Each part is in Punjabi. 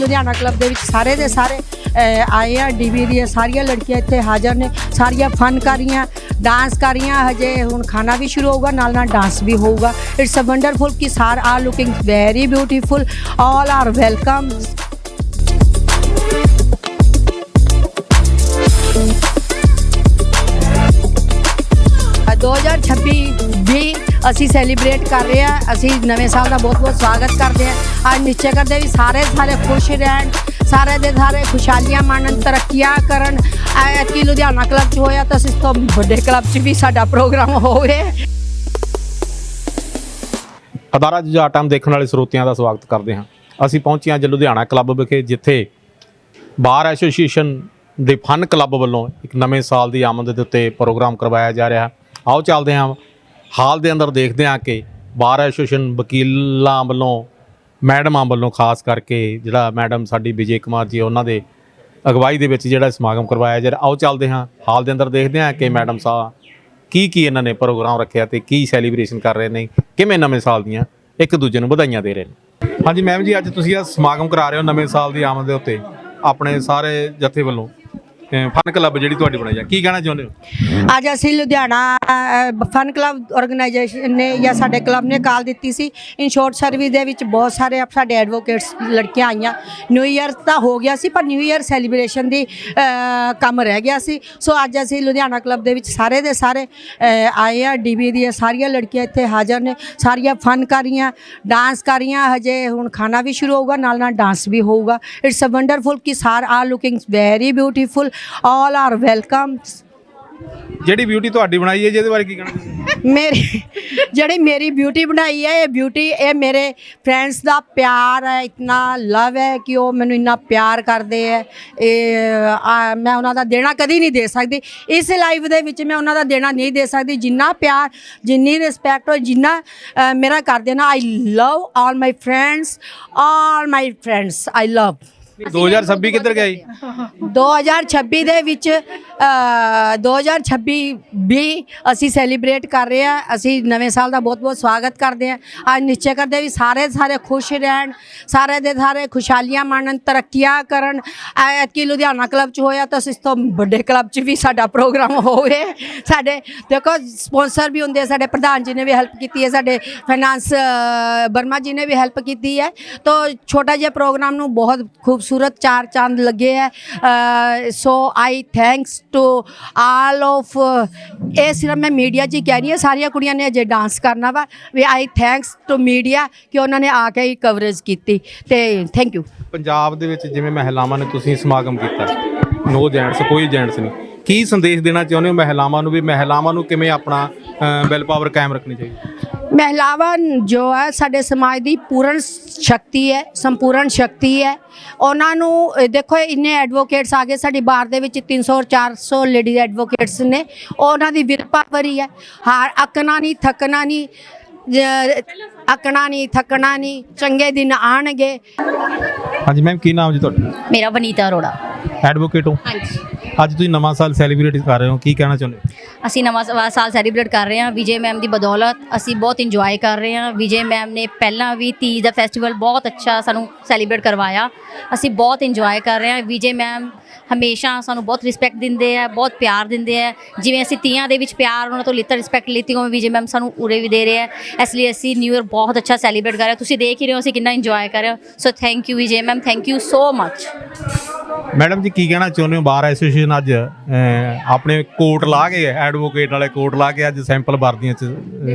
ਲੁਧਿਆਣਾ ਕਲੱਬ ਦੇ ਵਿੱਚ ਸਾਰੇ ਦੇ ਸਾਰੇ ਆਏ ਆ ਡੀਬੀ ਦੀਆਂ ਸਾਰੀਆਂ ਲੜਕੀਆਂ ਇੱਥੇ ਹਾਜ਼ਰ ਨੇ, ਸਾਰੀਆਂ ਫਨ ਕਰ ਰਹੀਆਂ ਡਾਂਸ ਕਰ ਰਹੀਆਂ, ਹਜੇ ਹੁਣ ਖਾਣਾ ਵੀ ਸ਼ੁਰੂ ਹੋਊਗਾ, ਨਾਲ ਨਾਲ ਡਾਂਸ ਵੀ ਹੋਊਗਾ। ਇਟਸ ਅ ਵੰਡਰਫੁਲ ਕਿ ਸਾਰ are looking very beautiful all are welcome uh 2026 ਵੀ ਅਸੀਂ ਸੈਲੀਬ੍ਰੇਟ ਕਰ ਰਹੇ ਹਾਂ। ਅਸੀਂ ਨਵੇਂ ਸਾਲ ਦਾ ਬਹੁਤ ਬਹੁਤ ਸਵਾਗਤ ਕਰਦੇ ਹਾਂ। ਅੱਜ ਨਿਸ਼ਚੈ ਕਰਦੇ ਵੀ ਸਾਰੇ ਸਾਰੇ ਖੁਸ਼ ਰਹਿਣ, ਸਾਰੇ ਦੇ ਸਾਰੇ ਖੁਸ਼ਹਾਲੀਆਂ ਮਾਣਨ ਤਰੱਕੀਆਂ ਕਰਨ। ਐਤਕੀ ਲੁਧਿਆਣਾ ਕਲੱਬ 'ਚ ਹੋਇਆ ਤਾਂ ਇਸ ਤੋਂ ਵੱਡੇ ਕਲੱਬ 'ਚ ਵੀ ਸਾਡਾ ਪ੍ਰੋਗਰਾਮ ਹੋਵੇ। ਅਦਾਰਾ ਜੁਝਾਰ ਟਾਈਮ ਦੇਖਣ ਵਾਲੇ ਸਰੋਤਿਆਂ ਦਾ ਸਵਾਗਤ ਕਰਦੇ ਹਾਂ। ਅਸੀਂ ਪਹੁੰਚੇ ਹਾਂ ਅੱਜ ਲੁਧਿਆਣਾ ਕਲੱਬ ਵਿਖੇ, ਜਿੱਥੇ ਬਾਰ ਐਸੋਸੀਏਸ਼ਨ ਦੇ ਫਨ ਕਲੱਬ ਵੱਲੋਂ ਇੱਕ ਨਵੇਂ ਸਾਲ ਦੀ ਆਮਦ ਦੇ ਉੱਤੇ ਪ੍ਰੋਗਰਾਮ ਕਰਵਾਇਆ ਜਾ ਰਿਹਾ ਆਓ ਚੱਲਦੇ ਹਾਂ ਹਾਲ ਦੇ ਅੰਦਰ ਦੇਖਦੇ ਹਾਂ ਕਿ ਬਾਰ ਐਸੋਸੀਏਸ਼ਨ ਵਕੀਲਾਂ ਵੱਲੋਂ, ਮੈਡਮਾਂ ਵੱਲੋਂ ਖਾਸ ਕਰਕੇ ਜਿਹੜਾ ਮੈਡਮ ਸਾਡੀ ਵਿਜੇ ਕੁਮਾਰ ਜੀ, ਉਹਨਾਂ ਦੇ ਅਗਵਾਈ ਦੇ ਵਿੱਚ ਜਿਹੜਾ ਸਮਾਗਮ ਕਰਵਾਇਆ ਜਾ ਰਿਹਾ, ਆਓ ਚੱਲਦੇ ਹਾਂ। ਹਾਲ ਦੇ ਅੰਦਰ ਦੇਖਦੇ ਹਾਂ ਕਿ ਮੈਡਮ ਸਾਹਿਬ ਕੀ ਕੀ ਇਹਨਾਂ ਨੇ ਪ੍ਰੋਗਰਾਮ ਰੱਖਿਆ ਤੇ ਕੀ ਸੈਲੀਬ੍ਰੇਸ਼ਨ ਕਰ ਰਹੇ ਨੇ, ਕਿਵੇਂ ਨਵੇਂ ਸਾਲ ਦੀਆਂ ਇੱਕ ਦੂਜੇ ਨੂੰ ਵਧਾਈਆਂ ਦੇ ਰਹੇ ਨੇ। ਹਾਂਜੀ ਮੈਮ ਜੀ, ਅੱਜ ਤੁਸੀਂ ਇਹ ਸਮਾਗਮ ਕਰਾ ਰਹੇ ਹੋ ਨਵੇਂ ਸਾਲ ਦੀ ਆਮਦ ਦੇ ਉੱਤੇ, ਆਪਣੇ ਸਾਰੇ ਜਥੇ ਵੱਲੋਂ। ਫਨ ਕਲੱਬ ਜਿਹੜੀ ਤੁਹਾਡੀ ਬਣਾਈ ਆ ਕੀ ਕਹਿਣਾ ਚਾਹੁੰਦੇ ਹੋ? ਅੱਜ ਅਸੀਂ ਲੁਧਿਆਣਾ ਫਨ ਕਲੱਬ ਆਰਗੇਨਾਈਜੇਸ਼ਨ ਨੇ ਜਾਂ ਸਾਡੇ ਕਲੱਬ ਨੇ ਕਾਲ ਦਿੱਤੀ ਸੀ। ਇਨ ਸ਼ੋਰਟ ਸਰਵਿਸ ਦੇ ਵਿੱਚ ਬਹੁਤ ਸਾਰੇ ਸਾਡੇ ਐਡਵੋਕੇਟਸ ਲੜਕੀਆਂ ਆਈਆਂ। ਨਿਊ ਇਅਰ ਤਾਂ ਹੋ ਗਿਆ ਸੀ ਪਰ ਨਿਊ ਇਅਰ ਸੈਲੀਬ੍ਰੇਸ਼ਨ ਦੀ ਕੰਮ ਰਹਿ ਗਿਆ ਸੀ। ਸੋ ਅੱਜ ਅਸੀਂ ਲੁਧਿਆਣਾ ਕਲੱਬ ਦੇ ਵਿੱਚ ਸਾਰੇ ਦੇ ਸਾਰੇ ਅ, ਆਏ ਆ। ਡੀਬੀ ਦੀਆਂ ਸਾਰੀਆਂ ਲੜਕੀਆਂ ਇੱਥੇ ਹਾਜ਼ਰ ਨੇ। ਸਾਰੀਆਂ ਫਨ ਕਰ ਰਹੀਆਂ ਡਾਂਸ ਕਰ ਰਹੀਆਂ। ਹਜੇ ਹੁਣ ਖਾਣਾ ਵੀ ਸ਼ੁਰੂ ਹੋਊਗਾ ਨਾਲ ਨਾਲ ਡਾਂਸ ਵੀ ਹੋਊਗਾ। ਇਟਸ ਅ ਵੰਡਰਫੁਲ ਕਿ ਸਾਰ are looking very beautiful all are welcome ਜਿਹੜੀ ਬਿਊਟੀ ਤੁਹਾਡੀ ਬਣਾਈ ਹੈ ਜਿਹਦੇ ਬਾਰੇ ਕੀ ਕਹਿਣਾ ਤੁਸੀਂ? ਮੇਰੀ ਜਿਹੜੀ ਮੇਰੀ ਬਿਊਟੀ ਬਣਾਈ ਹੈ ਇਹ ਬਿਊਟੀ ਇਹ ਮੇਰੇ ਫਰੈਂਡਸ ਦਾ ਪਿਆਰ ਹੈ ਇਤਨਾ ਲਵ ਹੈ ਕਿ ਉਹ ਮੈਨੂੰ ਇੰਨਾ ਪਿਆਰ ਕਰਦੇ ਹੈ। ਇਹ ਆ, ਮੈਂ ਉਹਨਾਂ ਦਾ ਦੇਣਾ ਕਦੀ ਨਹੀਂ ਦੇ ਸਕਦੀ। ਇਸ ਲਾਈਫ ਦੇ ਵਿੱਚ ਮੈਂ ਉਹਨਾਂ ਦਾ ਦੇਣਾ ਨਹੀਂ ਦੇ ਸਕਦੀ। ਜਿੰਨਾ ਪਿਆਰ ਜਿੰਨੀ ਰਿਸਪੈਕਟ ਔਰ ਜਿੰਨਾ ਅ, ਮੇਰਾ ਕਰਦੇ ਨਾ I love all my friends all my friends I love 2026 ਕਿੱਧਰ ਗਿਆ ਜੀ 2026 ਦੇ ਵਿੱਚ ਅ, 2026 ਵੀ ਅਸੀਂ ਸੈਲੀਬ੍ਰੇਟ ਕਰ ਰਹੇ ਹਾਂ। ਅਸੀਂ ਨਵੇਂ ਸਾਲ ਦਾ ਬਹੁਤ-ਬਹੁਤ ਸਵਾਗਤ ਕਰਦੇ ਹਾਂ। ਅੱਜ ਨਿਸ਼ਚੈ ਕਰਦੇ ਹਾਂ ਵੀ ਸਾਰੇ ਸਾਰੇ ਖੁਸ਼ ਰਹਿਣ ਸਾਰੇ ਦੇ ਸਾਰੇ ਖੁਸ਼ਹਾਲੀਆਂ ਮਾਣਨ ਤਰੱਕੀਆਂ ਕਰਨ। ਐਤਕੀ ਲੁਧਿਆਣਾ ਕਲੱਬ 'ਚ ਹੋਇਆ ਤਾਂ ਇਸ ਤੋਂ ਵੱਡੇ ਕਲੱਬ 'ਚ ਵੀ ਸਾਡਾ ਪ੍ਰੋਗਰਾਮ ਹੋਵੇ ਸਾਡੇ ਦੇਖੋ ਸਪਾਂਸਰ ਵੀ ਹੁੰਦੇ ਆ, ਸਾਡੇ ਪ੍ਰਧਾਨ ਜੀ ਨੇ ਵੀ ਹੈਲਪ ਕੀਤੀ ਹੈ ਸਾਡੇ ਫਾਈਨਾਂਸ ਬਰਮਾ ਜੀ ਨੇ ਵੀ ਹੈਲਪ ਕੀਤੀ ਹੈ। ਤਾਂ ਛੋਟਾ ਜਿਹਾ ਪ੍ਰੋਗਰਾਮ ਨੂੰ ਬਹੁਤ ਖੂਬਸੂਰਤ ਚਾਰ ਚੰਦ ਲੱਗੇ ਹੈ so I thanks to all of ਇਹ ਸਿਰਫ ਮੈਂ ਮੀਡੀਆ 'ਚ ਹੀ ਕਹਿ ਰਹੀ ਹਾਂ, ਸਾਰੀਆਂ ਕੁੜੀਆਂ ਨੇ ਅਜੇ ਡਾਂਸ ਕਰਨਾ ਵਾ। ਵੀ ਆਈ ਥੈਂਕਸ ਟੂ ਮੀਡੀਆ ਕਿ ਉਹਨਾਂ ਨੇ ਆ ਕੇ ਹੀ ਕਵਰੇਜ ਕੀਤੀ। ਤੇ ਥੈਂਕ ਯੂ ਪੰਜਾਬ ਦੇ ਵਿੱਚ ਜਿਵੇਂ ਮਹਿਲਾਵਾਂ ਨੇ ਤੁਸੀਂ ਸਮਾਗਮ ਕੀਤਾ ਨੋ ਜੈਂਟਸ ਕੋਈ ਜੈਂਟਸ ਨਹੀਂ। ਕੀ ਸੰਦੇਸ਼ ਦੇਣਾ ਚਾਹੁੰਦੇ ਹੋ ਮਹਿਲਾਵਾਂ ਨੂੰ ਵੀ ਮਹਿਲਾਵਾਂ ਨੂੰ ਕਿਵੇਂ ਆਪਣਾ ਵੈਲ ਪਾਵਰ ਕਾਇਮ ਰੱਖਣੀ ਚਾਹੀਦੀ? ਮਹਿਲਾਵਾਂ ਜੋ ਹੈ ਸਾਡੇ ਸਮਾਜ ਦੀ ਪੂਰਨ ਸ਼ਕਤੀ ਹੈ ਸੰਪੂਰਨ ਸ਼ਕਤੀ ਹੈ। ਉਹਨਾਂ ਨੂੰ ਦੇਖੋ ਇੰਨੇ ਐਡਵੋਕੇਟਸ ਆ ਗਏ ਸਾਡੀ ਬਾਰ ਦੇ ਵਿੱਚ 300 ਔਰ 400 ਲੇਡੀ ਐਡਵੋਕੇਟਸ ਨੇ। ਉਹਨਾਂ ਦੀ ਵਿਲ ਪਾਵਰ ਹੀ। ਹਾਰ ਅੱਕਣਾ ਨਹੀਂ ਥੱਕਣਾ ਨਹੀਂ ਅੱਕਣਾ ਨਹੀਂ ਥੱਕਣਾ ਨਹੀਂ ਚੰਗੇ ਦਿਨ ਆਣਗੇ ਹਾਂਜੀ ਮੈਮ ਕੀ ਨਾਮ ਜੀ ਤੁਹਾਡਾ? ਮੇਰਾ ਵਨੀਤਾ ਅਰੋੜਾ। ਐਡਵੋਕੇਟ ਹੋ? ਹਾਂਜੀ। ਅੱਜ ਤੁਸੀਂ ਨਵਾਂ ਸਾਲ ਸੈਲੀਬ੍ਰੇਟ ਕਰ ਰਹੇ ਹੋ ਕੀ ਕਹਿਣਾ ਚਾਹੁੰਦੇ ਹੋ? ਅਸੀਂ ਨਵਾਂ ਸਾਲ ਸੈਲੀਬ੍ਰੇਟ ਕਰ ਰਹੇ ਹਾਂ ਵਿਜੇ ਮੈਮ ਦੀ ਬਦੌਲਤ, ਅਸੀਂ ਬਹੁਤ ਇੰਜੋਏ ਕਰ ਰਹੇ ਹਾਂ। ਵਿਜੇ ਮੈਮ ਨੇ ਪਹਿਲਾਂ ਵੀ ਤੀਜ ਦਾ ਫੈਸਟੀਵਲ ਬਹੁਤ ਅੱਛਾ ਸਾਨੂੰ ਸੈਲੀਬ੍ਰੇਟ ਕਰਵਾਇਆ। ਅਸੀਂ ਬਹੁਤ ਇੰਜੋਏ ਕਰ ਰਹੇ ਹਾਂ। ਵਿਜੇ ਮੈਮ ਹਮੇਸ਼ਾ ਸਾਨੂੰ ਬਹੁਤ ਰਿਸਪੈਕਟ ਦਿੰਦੇ ਆ, ਬਹੁਤ ਪਿਆਰ ਦਿੰਦੇ ਆ। ਜਿਵੇਂ ਅਸੀਂ ਤੀਆਂ ਦੇ ਵਿੱਚ ਪਿਆਰ, ਉਹਨਾਂ ਤੋਂ ਲਿੱਤਾ ਰਿਸਪੈਕਟ ਲਿੱਤੀ, ਉਵੇਂ ਵਿਜੇ ਮੈਮ ਸਾਨੂੰ ਉਰੇ ਵੀ ਦੇ ਰਹੇ ਆ। ਇਸ ਲਈ ਅਸੀਂ ਨਿਊ ਇਅਰ ਬਹੁਤ ਅੱਛਾ ਸੈਲੀਬ੍ਰੇਟ ਕਰ ਰਹੇ ਹਾਂ। ਤੁਸੀਂ ਦੇਖ ਹੀ ਰਹੇ ਹੋ ਅਸੀਂ ਕਿੰਨਾ ਇੰਜੋਏ ਕਰ ਰਹੇ ਹੋ। So thank you Vijay ma'am thank you so much madam ji ਕੀ ਕਹਿਣਾ ਚਾਹੁੰਦੇ ਹੋ? ਬਾਰ ਐਸੋਸੀਏਸ਼ਨ ਅੱਜ ਆਪਣੇ ਕੋਟ ਲਾ ਕੇ ਐਡਵੋਕੇਟ ਵਾਲੇ ਕੋਟ ਲਾ ਕੇ ਅੱਜ ਸੈਂਪਲ ਵਰਦੀਆਂ ਚ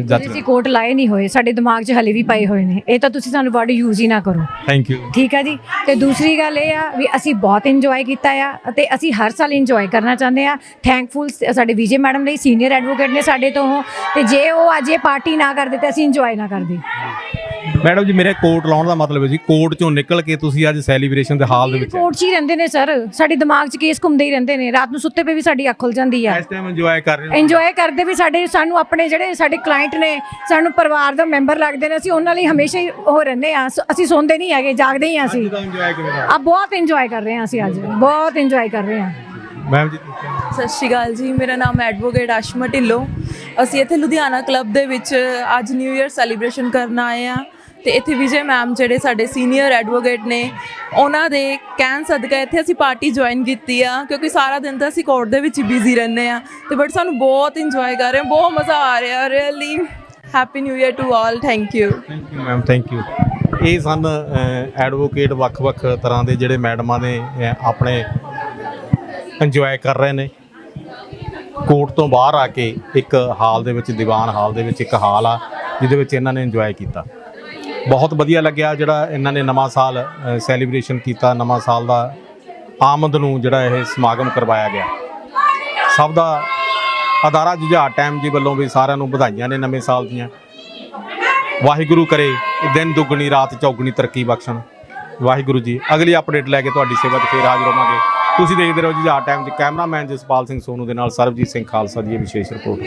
ਜੱਜ ਅਸੀਂ ਕੋਟ ਲਾਏ ਨਹੀਂ ਹੋਏ। ਸਾਡੇ ਦਿਮਾਗ 'ਚ ਹਲੇ ਵੀ ਪਏ ਹੋਏ ਨੇ। ਇਹ ਤਾਂ ਤੁਸੀਂ ਸਾਨੂੰ ਵਰਡ ਯੂਜ਼ ਹੀ ਨਾ ਕਰੋ। ਥੈਂਕ ਯੂ ਠੀਕ ਹੈ ਜੀ? ਤੇ ਦੂਸਰੀ ਗੱਲ ਇਹ ਆ ਵੀ ਅਸੀਂ ਬਹੁਤ ਇੰਜੋਏ ਕੀਤਾ ਆ ਅਤੇ ਅਸੀਂ ਹਰ ਸਾਲ ਇੰਜੋਏ ਕਰਨਾ ਚਾਹੁੰਦੇ ਆ। ਥੈਂਕਫੁਲ ਸਾਡੇ ਵਿਜੇ ਮੈਡਮ ਲਈ ਸੀਨੀਅਰ ਐਡਵੋਕੇਟ ਨੇ ਸਾਡੇ ਤੋਂ। ਤੇ ਜੇ ਉਹ ਅੱਜ ਇਹ ਪਾਰਟੀ ਨਾ ਕਰਦੇ ਤੇ ਅਸੀਂ ਇੰਜੋਏ ਨਾ ਕਰਦੇ। ਮੈਡਮ ਜੀ ਮੇਰੇ ਕੋਟ ਲਾਉਣ ਦਾ ਮਤਲਬ ਹੈ ਜੀ ਕੋਟ ਚੋਂ ਨਿਕਲ ਕੇ ਤੁਸੀਂ ਅੱਜ ਸੈਲੀਬ੍ਰੇਸ਼ਨ ਦੇ ਹਾਲ ਦੇ ਵਿੱਚ ਕੋਰਟ 'ਚ ਹੀ ਰਹਿੰਦੇ ਨੇ ਸਰ। ਸਾਡੇ ਦਿਮਾਗ 'ਚ ਕੇਸ ਘੁੰਮਦੇ ਹੀ ਰਹਿੰਦੇ ਨੇ। ਰਾਤ ਨੂੰ ਸੁੱਤੇ ਪਏ ਵੀ ਸਾਡੀ ਅੱਖ ਖੁੱਲ ਜਾਂਦੀ ਆ। ਇਸ ਟਾਈਮ ਇੰਜੋਏ ਕਰ ਰਹੇ ਹੋ। ਇੰਜੋਏ ਕਰਦੇ ਵੀ ਸਾਡੇ ਸਾਨੂੰ ਆਪਣੇ ਜਿਹੜੇ ਸਾਡੇ ਕਲਾਇੰਟ ਨੇ ਸਾਨੂੰ ਪਰਿਵਾਰ ਦਾ ਮੈਂਬਰ ਲੱਗਦੇ ਨੇ ਅਸੀਂ ਉਹਨਾਂ ਲਈ ਹਮੇਸ਼ਾ ਹੀ ਉਹ ਰਹਿੰਦੇ ਆ। ਅਸੀਂ ਸੌਂਦੇ ਨਹੀਂ ਹੈਗੇ ਜਾਗਦੇ ਹੀ ਆ ਅਸੀਂ। ਤਾਂ ਇੰਜੋਏ ਕਿਵੇਂ ਆ ਬਹੁਤ ਇੰਜੋਏ ਕਰ ਰਹੇ ਹਾਂ ਅਸੀਂ ਅੱਜ। ਬਹੁਤ ਇੰਜੋਏ ਕਰ ਰਹੇ ਹਾਂ ਮੈਮ ਜੀ ਤੁਸੀਂ। ਸਤਿ ਸ਼੍ਰੀ ਅਕਾਲ ਜੀ ਮੇਰਾ ਨਾਮ ਐਡਵੋਕੇਟ ਆਸ਼ਮਾ ਢਿੱਲੋਂ। ਅਸੀਂ ਇੱਥੇ ਲੁਧਿਆਣਾ ਕਲੱਬ ਦੇ ਵਿੱਚ ਅੱਜ ਨਿਊ ਇਅਰ ਸੈਲੀਬ੍ਰੇਸ਼ਨ ਕਰਨ ਆਏ ਆ ਤੇ ਇੱਥੇ ਵਿਜੇ ਮੈਮ ਜਿਹੜੇ ਸਾਡੇ ਸੀਨੀਅਰ ਐਡਵੋਕੇਟ ਨੇ ਉਹਨਾਂ ਦੇ ਕਹਿਣ ਸਦਕਾ ਇੱਥੇ ਅਸੀਂ ਪਾਰਟੀ ਜੁਆਇਨ ਕੀਤੀ ਆ ਕਿਉਂਕਿ ਸਾਰਾ ਦਿਨ ਤਾਂ ਅਸੀਂ ਕੋਰਟ ਦੇ ਵਿੱਚ ਬਿਜ਼ੀ ਰਹਿੰਦੇ ਆ ਤੇ ਬਟ ਸਾਨੂੰ ਬਹੁਤ ਇੰਜੋਏ ਕਰ ਰਹੇ ਹਾਂ ਬਹੁਤ ਮਜ਼ਾ ਆ ਰਿਹਾ really happy new year to all thank you thank you ma'am thank you ਇਹ ਸਨ ਐਡਵੋਕੇਟ ਵੱਖ-ਵੱਖ ਤਰ੍ਹਾਂ ਦੇ ਜਿਹੜੇ ਮੈਡਮਾਂ ਨੇ ਅਹ, ਆਪਣੇ ਇੰਜੋਏ ਕਰ ਰਹੇ ਨੇ। ਕੋਰਟ ਤੋਂ ਬਾਹਰ ਆ ਕੇ ਇੱਕ ਹਾਲ ਦੇ ਵਿੱਚ, ਦੀਵਾਨ ਹਾਲ ਦੇ ਵਿੱਚ ਇੱਕ ਹਾਲ ਆ, ਜਿਹਦੇ ਵਿੱਚ ਇਹਨਾਂ ਨੇ ਇੰਜੋਏ ਕੀਤਾ। ਬਹੁਤ ਵਧੀਆ ਲੱਗਿਆ ਜਿਹੜਾ ਇਹਨਾਂ ਨੇ ਨਵਾਂ ਸਾਲ ਸੈਲੀਬ੍ਰੇਸ਼ਨ ਕੀਤਾ, ਨਵਾਂ ਸਾਲ ਦਾ ਆਮਦ ਨੂੰ ਜਿਹੜਾ ਇਹ ਸਮਾਗਮ ਕਰਵਾਇਆ ਗਿਆ। ਸਭ ਦਾ ਅਦਾਰਾ ਜੁਝਾਰ ਟਾਈਮ ਜੀ ਵੱਲੋਂ ਵੀ ਸਾਰਿਆਂ ਨੂੰ ਵਧਾਈਆਂ ਨੇ ਨਵੇਂ ਸਾਲ ਦੀਆਂ। ਵਾਹਿਗੁਰੂ ਕਰੇ ਦਿਨ ਦੁੱਗਣੀ, ਰਾਤ ਚੌਗਣੀ ਤਰੱਕੀ ਬਖਸ਼ਣ। ਵਾਹਿਗੁਰੂ ਜੀ, ਅਗਲੀ ਅਪਡੇਟ ਲੈ ਕੇ ਤੁਹਾਡੀ ਸੇਵਾ 'ਚ ਫੇਰ ਹਾਜ਼ਰ ਹੋਵਾਂਗੇ। ਤੁਸੀਂ ਦੇਖਦੇ ਰਹੋ ਜੁਝਾਰ ਟਾਈਮ ਦੇ ਕੈਮਰਾਮੈਨ ਜਸਪਾਲ ਸਿੰਘ ਸੋਨੂ ਦੇ ਨਾਲ ਸਰਬਜੀਤ ਸਿੰਘ ਖਾਲਸਾ ਦੀ ਇਹ ਵਿਸ਼ੇਸ਼ ਰਿਪੋਰਟ